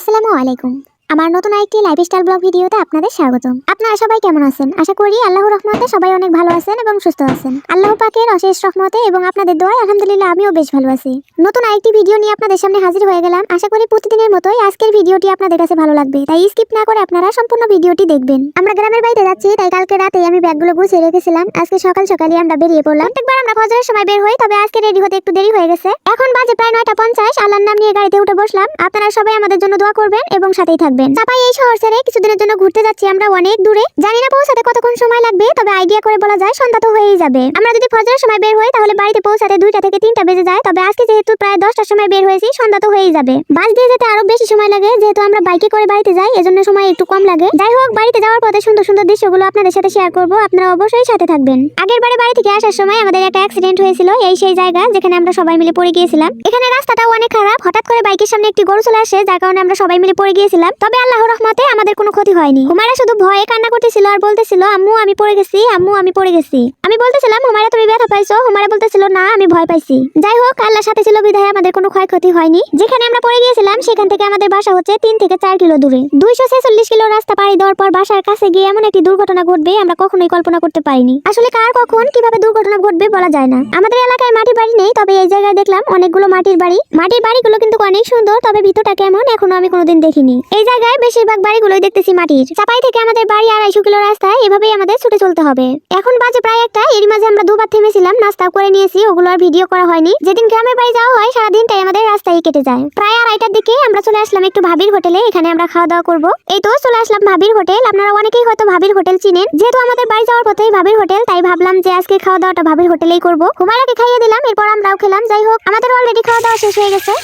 আসসালামু আলাইকুম। আমার নতুন আরেকটি লাইফস্টাইল ব্লগ ভিডিওতে আপনাদের স্বাগতম। আপনারা সবাই কেমন আছেন? আশা করি আল্লাহ রহমতে সবাই অনেক ভালো আছেন এবং সুস্থ আছেন। আল্লাহ পাকের অশেষ রহমতে এবং আপনাদের দোয়ায় আলহামদুলিল্লাহ আমিও বেশ ভালো আছি। নতুন আরেকটি ভিডিও নিয়ে আপনাদের সামনে হাজির হয়ে গেলাম। আশা করি প্রতিদিনের মতোই আজকের ভিডিওটি আপনাদের কাছে ভালো লাগবে। তাই স্কিপ না করে আপনারা সম্পূর্ণ ভিডিওটি দেখবেন। আমরা গ্রামের বাড়িতে যাচ্ছি, তাই কালকে রাতেই আমি ব্যাগগুলো গুছিয়ে রেখেছিলাম। আজকে সকাল সকালই আমরা বেরিয়ে পড়লাম। প্রত্যেকবার আমরা ফজরের সময় বের হই, তবে আজকে রেডি হতে একটু দেরি হয়ে গেছে। এখন বাজে প্রায় নয়টা পঞ্চাশ। আল্লাহর নাম নিয়ে গাড়িতে উঠে বসলাম। আপনারা সবাই আমাদের জন্য দোয়া করবেন এবং সাথেই থাকবেন। চাপাই এই শহর ছেড়ে কিছুদিনের জন্য ঘুরতে যাচ্ছি আমরা অনেক দূরে। জানি না পৌঁছাতে কতক্ষণ সময় লাগবে, তবে আইডিয়া করে বলা যায় সন্ধ্যা তো হয়েই যাবে। আমরা যদি ফজরের সময় বের হই, তাহলে বাড়িতে পৌঁছাতে দুইটা থেকে তিনটা বেজে যায়, তবে আজকে যেহেতু প্রায় দশটার সময় বের হয়েছি, সন্ধ্যা তো হয়েই যাবে। বাস দিয়ে যেতে আরও বেশি সময় লাগে, যেহেতু আমরা বাইকে করে বাড়িতে যাই, এজন্য সময় একটু কম লাগে। যাই হোক, বাড়িতে যাওয়ার পথে সুন্দর সুন্দর দৃশ্যগুলো আপনাদের সাথে শেয়ার করব, আপনারা অবশ্যই সাথে থাকবেন। আগের বারে বাড়ি থেকে আসার সময় আমাদের একটা অ্যাক্সিডেন্ট হয়েছিল, এই সেই জায়গা যেখানে আমরা সবাই মিলে পড়ে গিয়েছিলাম। এখানে রাস্তাটাও অনেক খারাপ, হঠাৎ করে বাইকের সামনে একটি গরু চলে আসে, যার কারণে আমরা সবাই মিলে পড়ে গিয়েছিলাম। তবে আল্লাহর রহমতে আমাদের কোনো ক্ষতি হয়নি। হুমায়রা শুধু ভয়ে কান্না করতেছিল আর বলতেছিল, আম্মু, আমি পড়ে গেছি, আম্মু, আমি পড়ে গেছি। আমি বলতেছিলাম, হুমায়রা, তুমি ব্যথা পাইছো? হুমায়রা বলতেছিল, না, আমি ভয় পাইছি। যাই হোক, আল্লাহর সাথে ছিল বিধায় আমাদের কোনো ক্ষয়ক্ষতি হয়নি। যেখানে আমরা পড়ে গিয়েছিলাম, সেখান থেকে আমাদের বাসা হচ্ছে তিন থেকে চার কিলো দূরে। দুইশো ছেচল্লিশ কিলো রাস্তা পাড়ি দেওয়ার পর বাসার কাছে গিয়ে এমন একটি দুর্ঘটনা ঘটবে, আমরা কখনোই কল্পনা করতে পারিনি। আসলে কার, কখন, কীভাবে দুর্ঘটনা ঘটবে বলা যায় না। আমাদের এলাকায় মাটির বাড়ি নেই, তবে এই জায়গায় দেখলাম অনেকগুলো মাটির বাড়ি। মাটির বাড়িগুলো কিন্তু অনেক সুন্দর, তবে ভিতরটা কেমন, এখনও আমি কোনোদিন দেখিনি। এই জায়গায় বেশিরভাগ বাড়িগুলোই দেখতেছি মাটির। চাপাই থেকে আমাদের বাড়ি আড়াইশো কিলো রাস্তায় এভাবেই আমাদের ছুটে চলতে হবে। এখন বাজে প্রায় একটা এর মাঝে আমরা দুবার থেমেছিলাম, নাস্তাও করে নিয়েছি, ওগুলো আর ভিডিও করা হয়নি। যেদিন গ্রামের বাড়ি যাওয়া হয়, সারাদিনটাই আমাদের রাস্তায় কেটে যায়। প্রায় আড়াইটার দিকে আমরা চলে আসলাম একটু ভাবির হোটেলে, এখানে আমরা খাওয়া দাওয়া করব। এই তো চলে আসলাম ভাবির হোটেল, আপনারা অনেকেই হয়তো ভাবির হোটেল চিনেন। যেহেতু আমাদের বাড়ি যাওয়ার পথেই ভাবির হোটেল, তাই ভাবলাম যে আজকে খাওয়া দাওয়াটা ভাবির হোটেলেই করব। হুমায়রাকে খাইয়ে দিলাম, এরপর আমরাও খেলাম। যাই হোক, আমাদের অলরেডি খাওয়া দাওয়া শেষ হয়ে গেছে।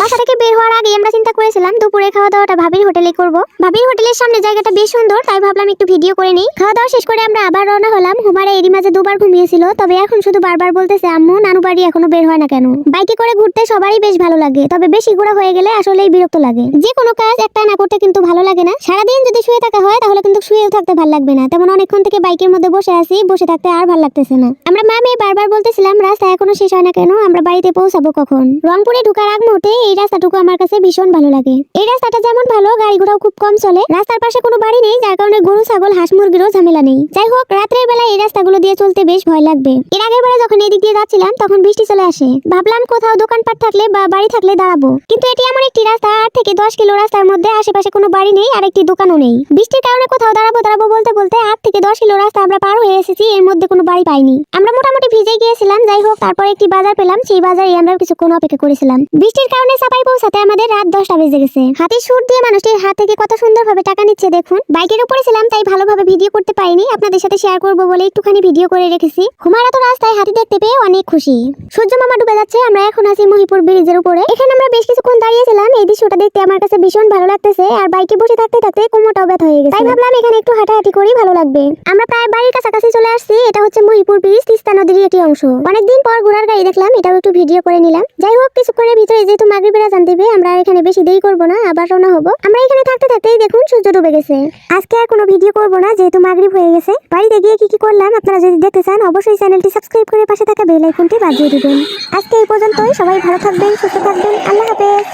বাসা থেকে বের হওয়ার আগে আমরা চিন্তা করেছিলাম দুপুরে খাওয়া দাওয়াটা ভাবির হোটেলে করব। ভাবির হোটেলের সামনে জায়গাটা বেশ সুন্দর, তাই ভাবলাম একটু ভিডিও করে নিই। খাওয়া দাওয়া শেষ করে আমরা আবার রওনা হলাম। হুমারা এরই মাঝে দুবার ঘুমিয়েছিল, তবে এখন শুধু বারবার বলতেছে, আম্মু, নানু বাড়ি এখনও বের হয় না কেন? বাইকে করে ঘুরতে সবারই বেশ ভালো লাগে, তবে বেশি ঘোরা হয়ে গেলে আসলেই বিরক্ত লাগে। যে কোনো কাজ একটা না করতে কিন্তু ভালো লাগে না। সারাদিন যদি শুয়ে থাকা হয়, তাহলে কিন্তু শুয়েও থাকতে ভালো লাগবে না। তেমন অনেকক্ষণ থেকে বাইকের মধ্যে বসে আছি, বসে থাকতে আর ভালো লাগতেছে না। আমরা মা মেয়ে বারবার বলতেছিলাম, রাস্তা এখনও শেষ হয় না কেন? আমরা বাড়িতে পৌঁছাবো কখন? রংপুরে ঢোকার আগ মুহূর্তে এই রাস্তাটুকু আমার কাছে ভীষণ ভালো লাগে। এই রাস্তাটা যেমন ভালো গাড়ি ঘোড়াও খুব কম চলে। রাস্তার পাশে কোনো বাড়ি নেই, যার কারণে গরু, ছাগল, হাঁস, মুরগিরও ঝামেলা নেই। যাই হোক, রাত্রের বেলা এই রাস্তাগুলো দিয়ে চলতে বেশ ভয় লাগবে। এর আগের বারে যখন এদিক দিয়ে যাচ্ছিলাম, তখন বৃষ্টি চলে আসে। ভাবলাম কোথাও দোকানপাট থাকলে বা বাড়ি থাকলে দাঁড়াবো। কিন্তু এটি এমন একটি রাস্তা, আট থেকে দশ কিলো রাস্তার মধ্যে আশেপাশে কোনো বাড়ি নেই, আর একটি দোকানও নেই। বৃষ্টির কারণে কোথাও দাঁড়াবো দাঁড়াবো বলতে বলতে আট থেকে দশ কিলো রাস্তা আমরা পার হয়ে এসেছি, এর মধ্যে কোনো বাড়ি পাইনি। আমরা মোটামুটি ভিজে গিয়েছিলাম, যাই হোক, তারপর একটি বাজার পেলাম। সেই বাজারে আমরা কিছুক্ষণ অপেক্ষা করেছিলাম। বৃষ্টির কারণে চাপাই পৌঁছাতে আমাদের রাত দশটা বেজে গেছে। হাতের সুর দিয়ে মানুষটির হাত থেকে কত সুন্দরভাবে টাকা নিচ্ছে দেখুন। বাইকের উপরে ছিলাম, তাই ভালোভাবে ভিডিও করতে পারিনি। আপনাদের সাথে শেয়ার করব বলে একটুখানি ভিডিও করে রেখেছি। হুমায়রা তো রাস্তায় হাতি দেখতে পেয়ে অনেক খুশি। সূর্য মামা ডুবে যাচ্ছে, আমরা এখন আছি মহিপুর ব্রিজের উপরে। এখানে আমরা বেশ কিছুক্ষণ দাঁড়িয়েছিলাম, এই দৃশ্যটা দেখতে আমার কাছে ভীষণ ভালো লাগতেছে। আর বাইকে বসে থাকতে থাকতে কোমরটাও ব্যথা হয়ে গেছে। তাই ভাবলাম এখানে একটু হাঁটাহাঁটি করি, ভালো লাগবে। আমরা প্রায় বাড়ির কাছাকাছি চলে আসছি, এটা হচ্ছে মহিপুর ব্রিজ, তিস্তা নদীর একটি অংশ। অনেকদিন পর ঘোড়ার গাড়ি দেখলাম, এটাও একটু ভিডিও করে নিলাম। যাই হোক, কিছুক্ষণের ভিতরে যেহেতু মাগরিবেরা জান দেবে আমরা এখানে বেশি দেরি করব না, আবার রওনা হব। আমরা এখানে থাকতে থাকতেই দেখুন সূর্য ডুবে গেছে। আজকে আর কোনো ভিডিও করব না, যেহেতু মাগরিব হয়ে গেছে। বাড়িতে গিয়ে কি কি করলাম আপনারা যদি দেখতে চান, অবশ্যই চ্যানেলটি সাবস্ক্রাইব করে পাশে থাকা বেল আইকনটি বাজিয়ে দিবেন। আজকে এই পর্যন্তই, সবাই ভালো থাকবেন, সুস্থ থাকবেন, আল্লাহ হাফেজ।